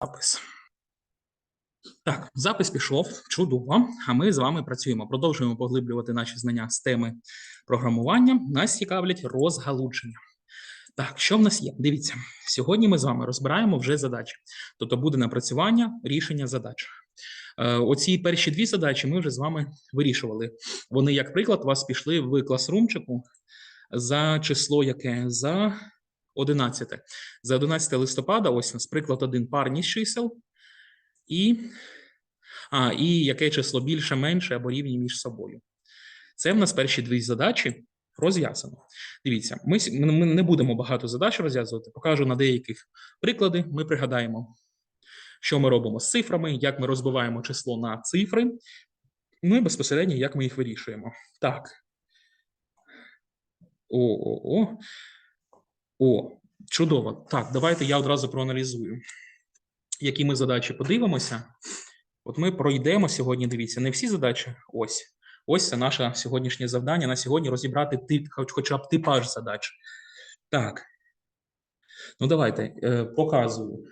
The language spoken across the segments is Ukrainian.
Запис. Так, запис пішов чудово. А ми з вами працюємо. Продовжуємо поглиблювати наші знання з теми програмування. Нас цікавлять розгалудження. Так, що в нас є? Дивіться, сьогодні ми з вами розбираємо вже задачі. Тобто буде напрацювання рішення задач. Е, Оці перші дві задачі ми вже з вами вирішували. Вони, як приклад, у вас пішли в класрумчику за число яке? За 11. За 11 листопада, ось у нас приклад один парність чисел. І, а, і яке число більше, менше або рівні між собою. Це в нас перші дві задачі розв'язано. Дивіться, ми, ми не будемо багато задач розв'язувати. Покажу на деяких приклади. Ми пригадаємо, що ми робимо з цифрами, як ми розбиваємо число на цифри. Ну і безпосередньо, як ми їх вирішуємо. Так. О, о, чудово. Так, давайте я одразу проаналізую, які ми задачі подивимося. От ми пройдемо сьогодні. Дивіться, не всі задачі. Ось. Ось це наше сьогоднішнє завдання на сьогодні розібрати тип, хоч, хоча б типаж задач. Так. Ну, давайте е, показую.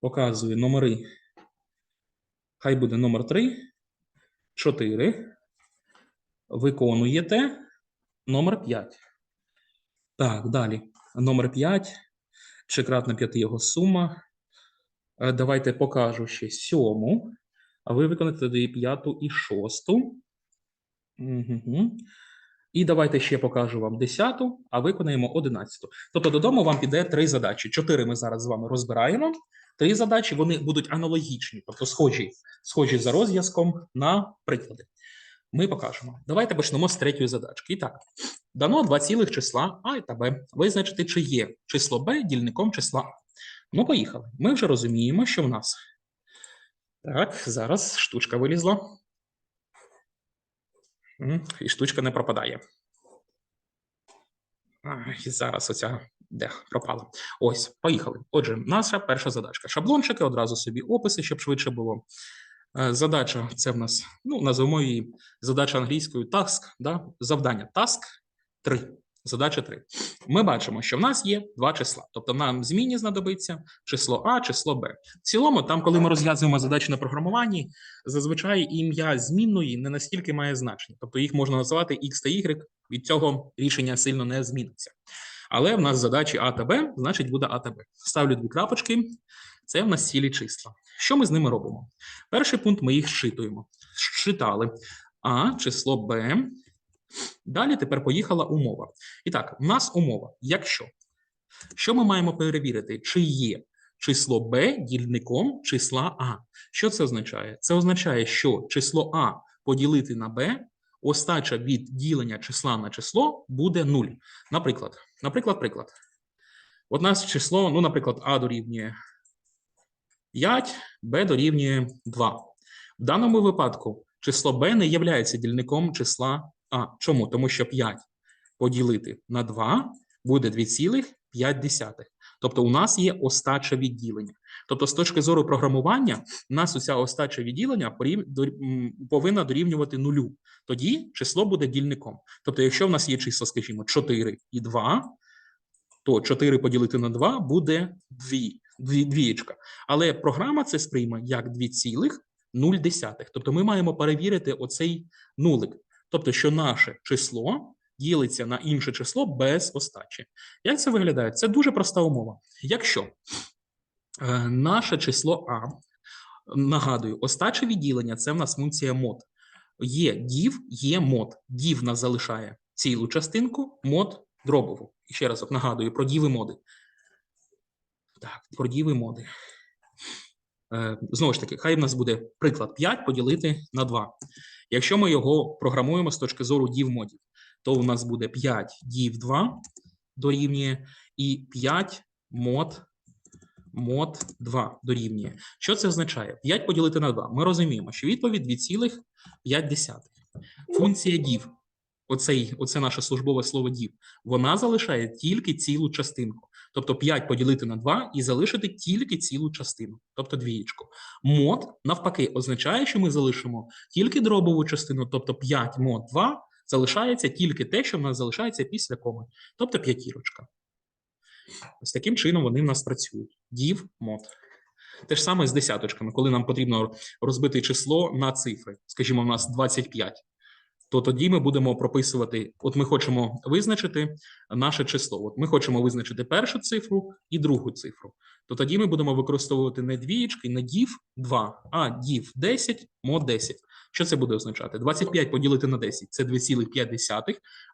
Показую номери. Хай буде номер 3, 4. Виконуєте номер 5. Так, далі. Номер 5. Чи кратна 5 його сума. Е, Давайте покажу ще сьому. А ви виконаєте тоді п'яту і шосту. Угу. І давайте ще покажу вам десяту, а виконаємо одинадцяту. Тобто додому вам піде три задачі. Чотири ми зараз з вами розбираємо. Три задачі вони будуть аналогічні, тобто схожі, схожі за розв'язком на приклади. Ми покажемо. Давайте почнемо з третьої задачки. І так, дано два цілих числа А та Б. Визначити, чи є число Б дільником числа А. Ну, поїхали. Ми вже розуміємо, що в нас. Так, зараз штучка вилізла. І штучка не пропадає. І зараз оця де пропала. Ось, поїхали. Отже, наша перша задачка. Шаблончики, одразу собі описи, щоб швидше було. Е, Задача це в нас, ну, назвемо її задача англійською task, да? завдання task 3. Задача 3. Ми бачимо, що в нас є два числа. Тобто нам зміні знадобиться число А, число Б. В цілому, там, коли ми розв'язуємо задачі на програмуванні, зазвичай ім'я змінної не настільки має значення. Тобто їх можна називати X та Y, від цього рішення сильно не зміниться. Але в нас задачі А та Б, значить буде А та Б. Ставлю дві крапочки. Це в нас цілі числа. Що ми з ними робимо? Перший пункт ми їх зчитуємо. Зчитали А, число Б. Далі тепер поїхала умова. І так, у нас умова. Якщо. Що ми маємо перевірити? Чи є число Б дільником числа А? Що це означає? Це означає, що число А поділити на Б, остача від ділення числа на число буде 0. Наприклад, наприклад, приклад. От нас число, ну, наприклад, А дорівнює 5, Б дорівнює 2. В даному випадку число Б не є дільником числа А. Чому? Тому що 5 поділити на 2 буде 2,5. Тобто у нас є остача відділення. Тобто, з точки зору програмування, у нас уся остача відділення повинна дорівнювати нулю. Тоді число буде дільником. Тобто, якщо в нас є числа, скажімо, 4 і 2, то 4 поділити на 2 буде 2, дві, двієчка. Але програма це сприйме як 2,0. Тобто ми маємо перевірити оцей нулик. Тобто, що наше число ділиться на інше число без остачі. Як це виглядає? Це дуже проста умова. Якщо е, наше число А, нагадую, остаче відділення це в нас функція мод. Є дів, є мод. Дів нас залишає цілу частинку, мод дробову. І ще раз нагадую про діви моди. Так, про діви моди. Е, знову ж таки, хай в нас буде приклад 5 поділити на 2. Якщо ми його програмуємо з точки зору дів модів, то у нас буде 5 дів 2 дорівнює і 5 мод, мод 2 дорівнює. Що це означає? 5 поділити на 2. Ми розуміємо, що відповідь 2,5. Функція дів, оцей, оце наше службове слово дів, вона залишає тільки цілу частинку. Тобто 5 поділити на 2 і залишити тільки цілу частину, тобто двієчку. Мод, навпаки, означає, що ми залишимо тільки дробову частину, тобто 5 мод 2 залишається тільки те, що в нас залишається після коми, тобто п'ятірочка. Ось таким чином вони в нас працюють. Div мод. Те ж саме з десяточками, коли нам потрібно розбити число на цифри. Скажімо, у нас 25, то тоді ми будемо прописувати. От ми хочемо визначити наше число. От ми хочемо визначити першу цифру і другу цифру. То тоді ми будемо використовувати не двієчки, не дів 2, а дів 10, мод 10. Що це буде означати? 25 поділити на 10 – це 2,5.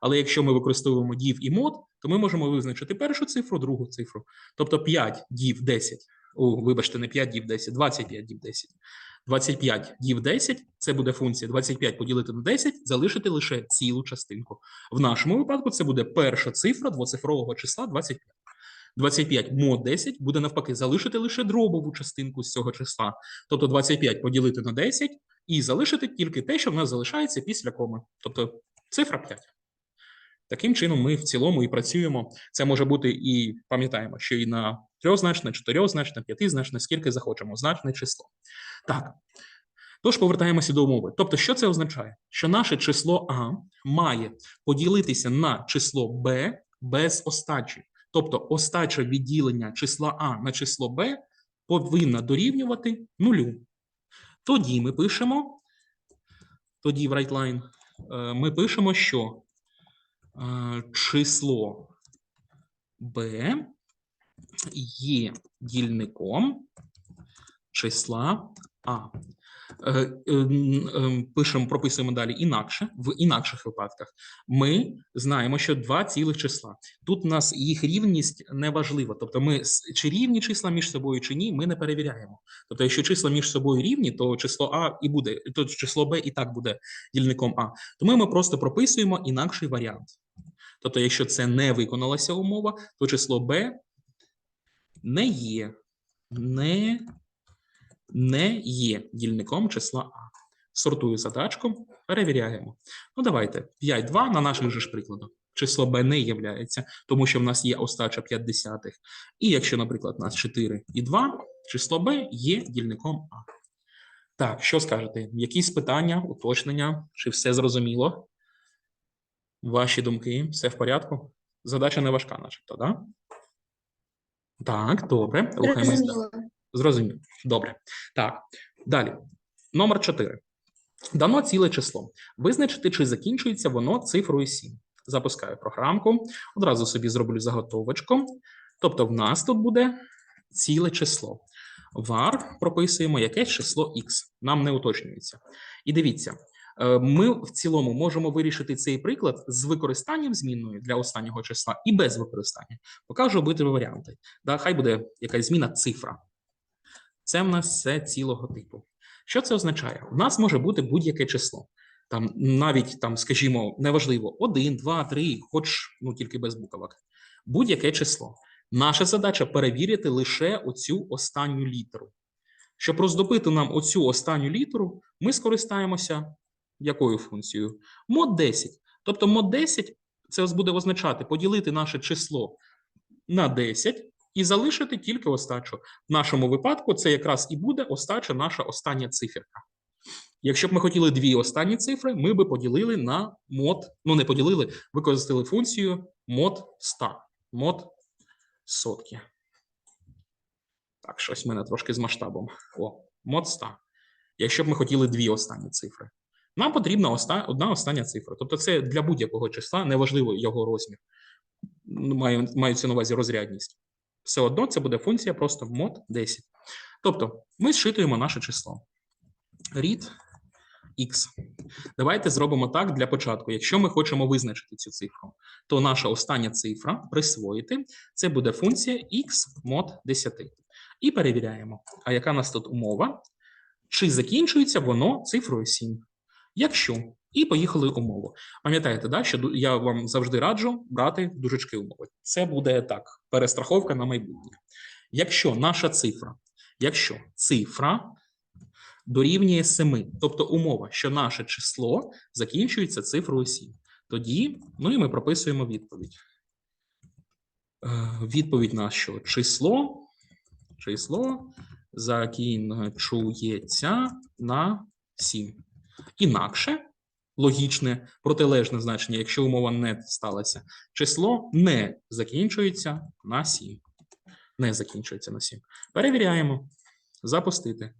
Але якщо ми використовуємо дів і мод, то ми можемо визначити першу цифру, другу цифру. Тобто 5 дів 10, о, вибачте, не 5 дів 10, 25 дів 10. 25 дів 10 – це буде функція 25 поділити на 10, залишити лише цілу частинку. В нашому випадку це буде перша цифра двоцифрового числа 25. 25 мод 10 буде навпаки залишити лише дробову частинку з цього числа. Тобто 25 поділити на 10 і залишити тільки те, що в нас залишається після коми. Тобто цифра 5. Таким чином, ми в цілому і працюємо. Це може бути і пам'ятаємо, що і на трьохзначне, чотирьохзначне, п'ятизначне, скільки захочемо, значне число. Так. Тож повертаємося до умови. Тобто, що це означає? Що наше число А має поділитися на число Б без остачі. Тобто остача відділення числа А на число Б повинна дорівнювати нулю. Тоді ми пишемо, тоді в WriteLine е, ми пишемо, що число b є дільником числа А. Е, е, е, Пишемо, прописуємо далі інакше, в інакших випадках. Ми знаємо, що два цілих числа. Тут у нас їх рівність не важлива. Тобто, ми чи рівні числа між собою, чи ні, ми не перевіряємо. Тобто, якщо числа між собою рівні, то число А і буде, то число Б і так буде дільником А. Тому ми просто прописуємо інакший варіант. Тобто, якщо це не виконалася умова, то число b не є, не, не є дільником числа А. Сортую задачку, перевіряємо. Ну, давайте 5, 2 на наших же ж прикладах. Число b не являється, тому що в нас є остача 5 десятих. І якщо, наприклад, у нас 4 і 2, число b є дільником А. Так, що скажете? Якісь питання, уточнення? Чи все зрозуміло? Ваші думки, все в порядку? Задача не важка, начебто, да? Так, добре. Рухаємось. Зрозуміло. Добре. Так, далі. Номер 4. Дано ціле число. Визначити, чи закінчується воно цифрою 7. Запускаю програмку. Одразу собі зроблю заготовочку. Тобто, в нас тут буде ціле число. var прописуємо якесь число x. Нам не уточнюється. І дивіться, е, ми в цілому можемо вирішити цей приклад з використанням змінної для останнього числа і без використання. Покажу обидва варіанти. Да, хай буде якась зміна цифра. Це в нас все цілого типу. Що це означає? У нас може бути будь-яке число. Там навіть там, скажімо, неважливо, 1, 2, 3, хоч ну тільки без буквок. Будь-яке число. Наша задача перевірити лише оцю останню літеру. Щоб роздобити нам оцю останню літеру, ми скористаємося якою функцією? Мод 10. Тобто мод 10 це буде означати поділити наше число на 10 і залишити тільки остачу. В нашому випадку це якраз і буде остача наша остання циферка. Якщо б ми хотіли дві останні цифри, ми би поділили на мод, ну не поділили, використали функцію мод 100, мод сотки. Так, щось в мене трошки з масштабом. О, мод 100. Якщо б ми хотіли дві останні цифри. Нам потрібна оста... одна остання цифра. Тобто це для будь-якого числа, неважливо його розмір. Маю, мається на увазі розрядність. Все одно це буде функція просто мод 10. Тобто ми зшитуємо наше число. Read x. Давайте зробимо так для початку. Якщо ми хочемо визначити цю цифру, то наша остання цифра присвоїти це буде функція x мод 10. І перевіряємо, а яка у нас тут умова? Чи закінчується воно цифрою 7? Якщо. І поїхали умову. Пам'ятаєте, да, що я вам завжди раджу брати дужечки умови. Це буде так, перестраховка на майбутнє. Якщо наша цифра, якщо цифра дорівнює 7, тобто умова, що наше число закінчується цифрою 7, тоді, ну і ми прописуємо відповідь. Е, Відповідь на що? Число, число закінчується на 7. Інакше логічне протилежне значення, якщо умова не сталася, число не закінчується на 7. Не закінчується на 7. Перевіряємо. запустити.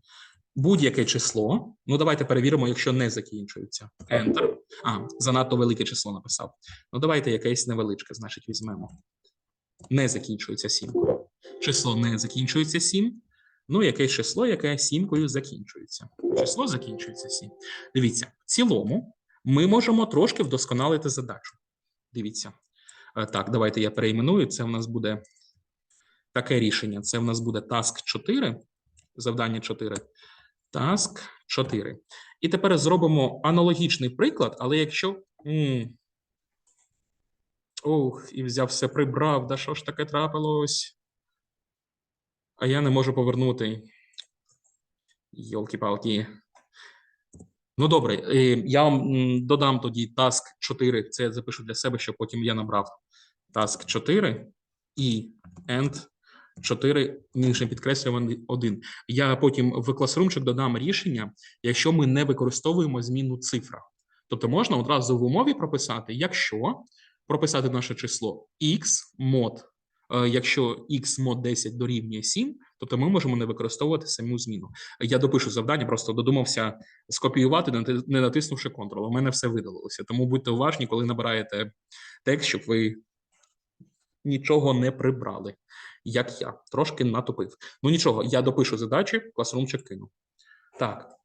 Будь-яке число. Ну, давайте перевіримо, якщо не закінчується. Enter. А, занадто велике число написав. Ну, давайте якесь невеличке, значить, візьмемо. Не закінчується сімкою. Число не закінчується 7. Ну, якесь число, яке сімкою закінчується. Число закінчується 7. Дивіться, в цілому ми можемо трошки вдосконалити задачу. Дивіться. Е, Так, давайте я перейменую. Це в нас буде таке рішення. Це в нас буде task 4, завдання 4. Task 4. І тепер зробимо аналогічний приклад, але якщо. Ох, і взяв все прибрав. Да що ж таке трапилось? А я не можу повернути. Йолки-палки. Ну, добре, е, я вам додам тоді task 4. Це я запишу для себе, щоб потім я набрав task 4 і end 4, іншим підкреслюваний 1. Я потім в класрумчик додам рішення, якщо ми не використовуємо зміну цифра. Тобто можна одразу в умові прописати, якщо прописати наше число x мод, е, якщо x мод 10 дорівнює 7, тобто ми можемо не використовувати саму зміну. Я допишу завдання, просто додумався скопіювати, не натиснувши Ctrl. У мене все видалилося. Тому будьте уважні, коли набираєте текст, щоб ви нічого не прибрали, як я. Трошки натупив. Ну нічого, я допишу задачі, класрумчик кину. Так.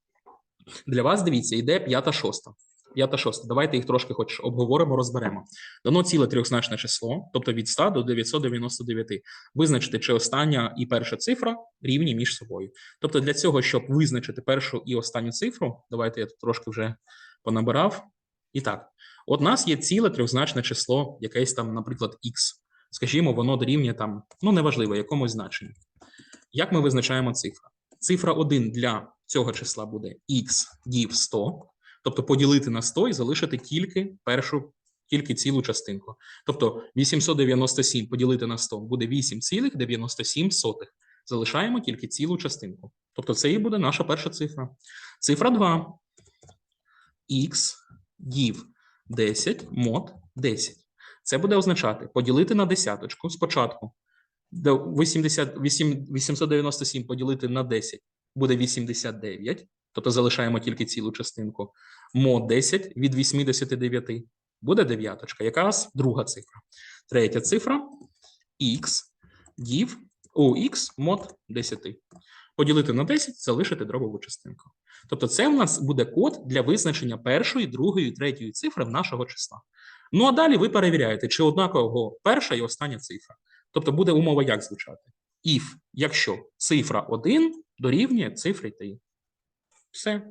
Для вас, дивіться, йде п'ята шоста. П'ята шоста. Давайте їх трошки хоч обговоримо, розберемо. Дано ціле трьохзначне число, тобто від 100 до 999. Визначити, чи остання і перша цифра рівні між собою. Тобто для цього, щоб визначити першу і останню цифру, давайте я тут трошки вже понабирав. І так, от у нас є ціле трьохзначне число, якесь там, наприклад, x. Скажімо, воно дорівнює там, ну неважливо, якомусь значенню. Як ми визначаємо цифру? Цифра 1 для цього числа буде x дів 100, тобто поділити на 100 і залишити тільки першу, тільки цілу частинку. Тобто 897 поділити на 100 буде 8,97. Залишаємо тільки цілу частинку. Тобто це і буде наша перша цифра. Цифра 2. x дів 10 мод 10. Це буде означати поділити на десяточку спочатку. 80, 8 897 поділити на 10 буде 89, тобто залишаємо тільки цілу частинку. Мод 10 від 89 буде дев'яточка, якраз друга цифра. Третя цифра x дів x мод 10. Поділити на 10, залишити дробову частинку. Тобто, це в нас буде код для визначення першої, другої, третьої цифри в нашого числа. Ну а далі ви перевіряєте, чи однаково перша і остання цифра. Тобто буде умова як звучати? If, якщо цифра 1 дорівнює цифрі 3. Все.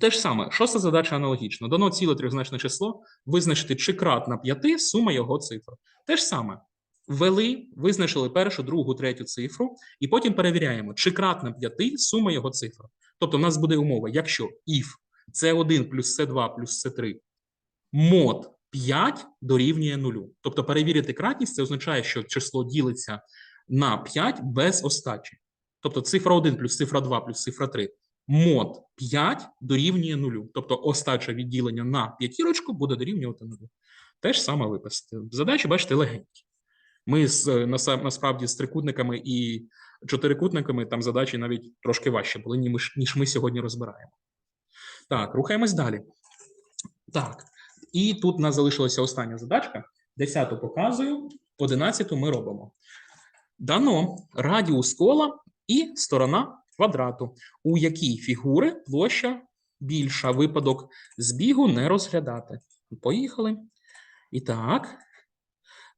Те ж саме, шоста задача аналогічна. Дано ціле трьохзначне число, визначити чи кратна 5 сума його цифр. Те ж саме. Ввели, визначили першу, другу, третю цифру, і потім перевіряємо, чи кратна 5 сума його цифр. Тобто, в нас буде умова, якщо if c1 плюс c2 плюс c3 мод 5 дорівнює 0. Тобто перевірити кратність, це означає, що число ділиться на 5 без остачі. Тобто цифра 1 плюс цифра 2 плюс цифра 3 мод 5 дорівнює 0. Тобто остача відділення на п'ятірочку буде дорівнювати 0. Те ж саме виписати. Задачі, бачите, легенькі. Ми з, наса- насправді з трикутниками і чотирикутниками там задачі навіть трошки важче були, ніж ми сьогодні розбираємо. Так, рухаємось далі. Так, і тут у нас залишилася остання задачка. Десяту показую, одинадцяту ми робимо. Дано радіус кола і сторона квадрату, у якій фігури площа більша. Випадок збігу не розглядати. Поїхали. І так,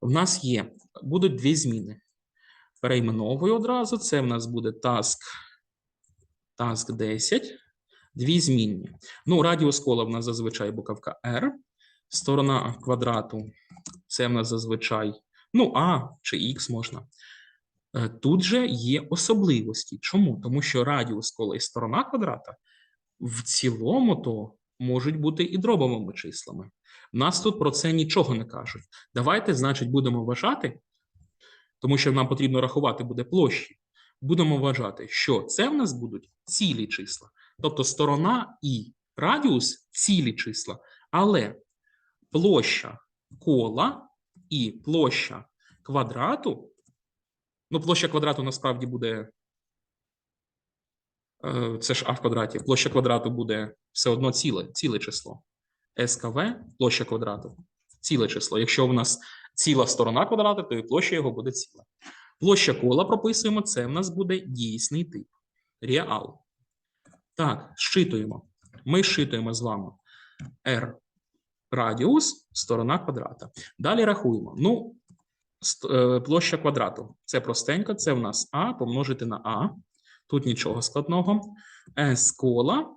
в нас є, будуть дві зміни. Перейменовую одразу. Це в нас буде task, task 10. Дві змінні. Ну, радіус кола в нас зазвичай буковка R. Сторона квадрату це в нас зазвичай, ну, А чи Х можна. Е, Тут же є особливості. Чому? Тому що радіус кола і сторона квадрата в цілому то можуть бути і дробовими числами. Нас тут про це нічого не кажуть. Давайте, значить, будемо вважати, тому що нам потрібно рахувати буде площі. Будемо вважати, що це в нас будуть цілі числа. Тобто сторона і радіус цілі числа, але площа кола і площа квадрату. Ну, площа квадрату насправді буде Е, Це ж а в квадраті. Площа квадрату буде все одно ціле, ціле число. СКВ площа квадрату ціле число. Якщо в нас ціла сторона квадрата, то і площа його буде ціла. Площа кола прописуємо, це в нас буде дійсний тип. Реал. Так, зчитуємо. Ми зчитуємо з вами R радіус, сторона квадрата. Далі рахуємо. Ну, площа квадрату. Це простенько, це в нас А помножити на А. Тут нічого складного. С кола.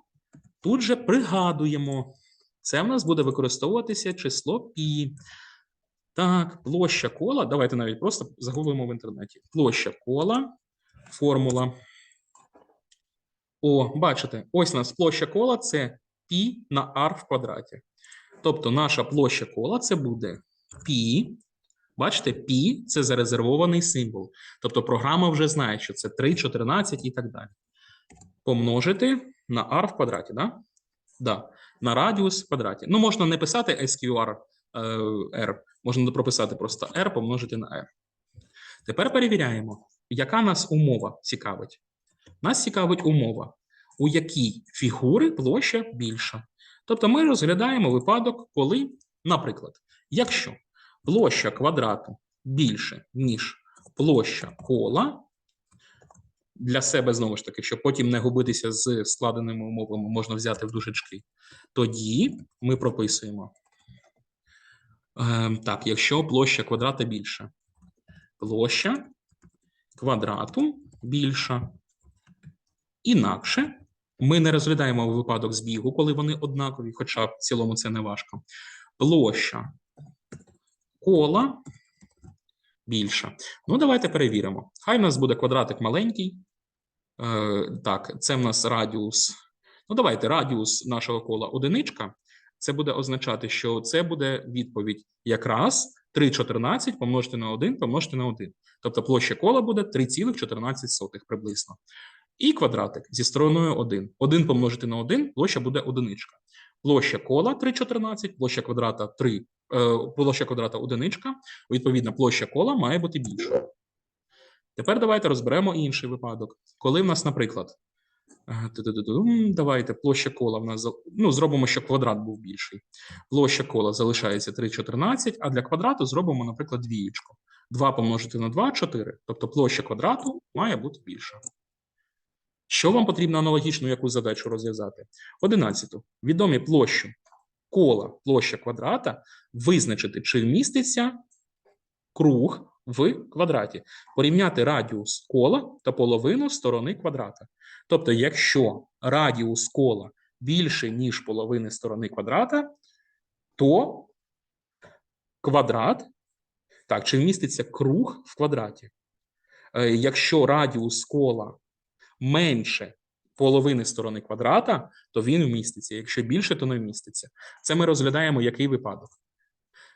Тут же пригадуємо. Це в нас буде використовуватися число пі. Так, площа кола. Давайте навіть просто загуглимо в інтернеті. Площа кола, формула. О, бачите, ось у нас площа кола це пі на r в квадраті. Тобто наша площа кола це буде пі. Бачите, пі це зарезервований символ. Тобто програма вже знає, що це 3, 14 і так далі. Помножити на r в квадраті, да? Да. На радіус в квадраті. Ну, можна не писати SQR е, R, можна прописати просто R помножити на R. Тепер перевіряємо, яка нас умова цікавить. Нас цікавить умова, у якій фігури площа більша. Тобто ми розглядаємо випадок, коли, наприклад, якщо площа квадрату більше, ніж площа кола, для себе знову ж таки, щоб потім не губитися з складеними умовами, можна взяти в дужечки. Тоді ми прописуємо. Ем, так, якщо площа квадрата більша, площа квадрату більша. Інакше ми не розглядаємо випадок збігу, коли вони однакові, хоча в цілому це не важко. Площа кола більша. Ну, давайте перевіримо. Хай у нас буде квадратик маленький. Е, так, це в нас радіус. Ну, давайте радіус нашого кола одиничка. Це буде означати, що це буде відповідь якраз 3,14 помножити на 1 помножити на 1. Тобто площа кола буде 3,14 приблизно. І квадратик зі стороною 1. 1 помножити на 1, площа буде одиничка. Площа кола 3,14, площа квадрата 3, е, площа квадрата одиничка. Відповідно, площа кола має бути більшою. Тепер давайте розберемо інший випадок. Коли в нас, наприклад, е, давайте площа кола в нас ну, зробимо, щоб квадрат був більший. Площа кола залишається 3,14, а для квадрату зробимо, наприклад, двієчку. 2 помножити на 2 – 4. Тобто площа квадрату має бути більша. Що вам потрібно аналогічну яку задачу розв'язати? 11. Відомі площу кола, площа квадрата, визначити, чи вміститься круг в квадраті. Порівняти радіус кола та половину сторони квадрата. Тобто, якщо радіус кола більше, ніж половини сторони квадрата, то квадрат, так, чи вміститься круг в квадраті. Е, Якщо радіус кола менше половини сторони квадрата, то він вміститься. Якщо більше, то не вміститься. Це ми розглядаємо який випадок?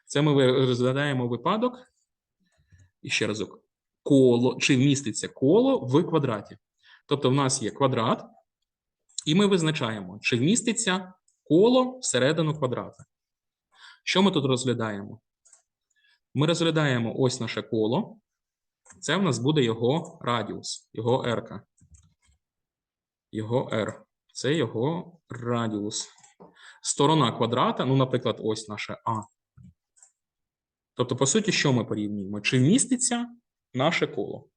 Це ми розглядаємо випадок. І ще разок. Коло, чи вміститься коло в квадраті. Тобто, в нас є квадрат, і ми визначаємо, чи вміститься коло всередину квадрата. Що ми тут розглядаємо? Ми розглядаємо ось наше коло. Це в нас буде його радіус, його r. Його r. Це його радіус. Сторона квадрата, ну, наприклад, ось наше А. Тобто, по суті, що ми порівнюємо? Чи вміститься наше коло?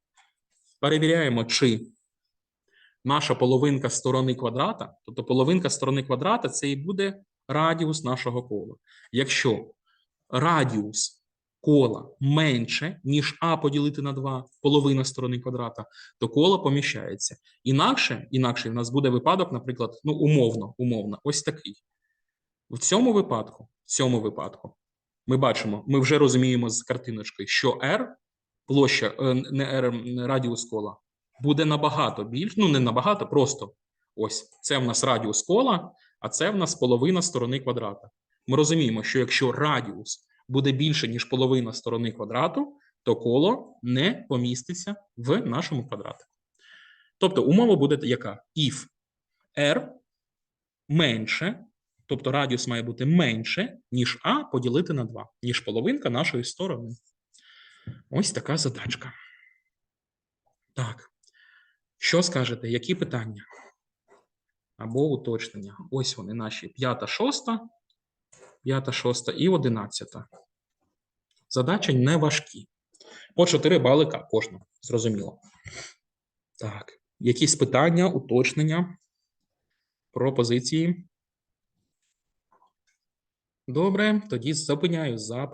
Перевіряємо, чи наша половинка сторони квадрата, тобто половинка сторони квадрата це і буде радіус нашого кола. Якщо радіус кола менше, ніж А поділити на 2, половина сторони квадрата, то коло поміщається. Інакше, інакше в нас буде випадок, наприклад, ну, умовно, умовно, ось такий. В цьому випадку, в цьому випадку, ми бачимо, ми вже розуміємо з картиночкою, що R, площа, е, не R, радіус кола, буде набагато більш, ну не набагато, просто ось це в нас радіус кола, а це в нас половина сторони квадрата. Ми розуміємо, що якщо радіус буде більше, ніж половина сторони квадрату, то коло не поміститься в нашому квадраті. Тобто умова буде яка? If R менше, тобто радіус має бути менше, ніж А поділити на 2, ніж половинка нашої сторони. Ось така задачка. Так. Що скажете? Які питання? або уточнення. Ось вони наші п'ята, шоста, п'ята, шоста і одинадцята. Задачі не важкі. По 4 балика кожного. Зрозуміло. Так. Якісь питання, уточнення, пропозиції? Добре, тоді зупиняю запис.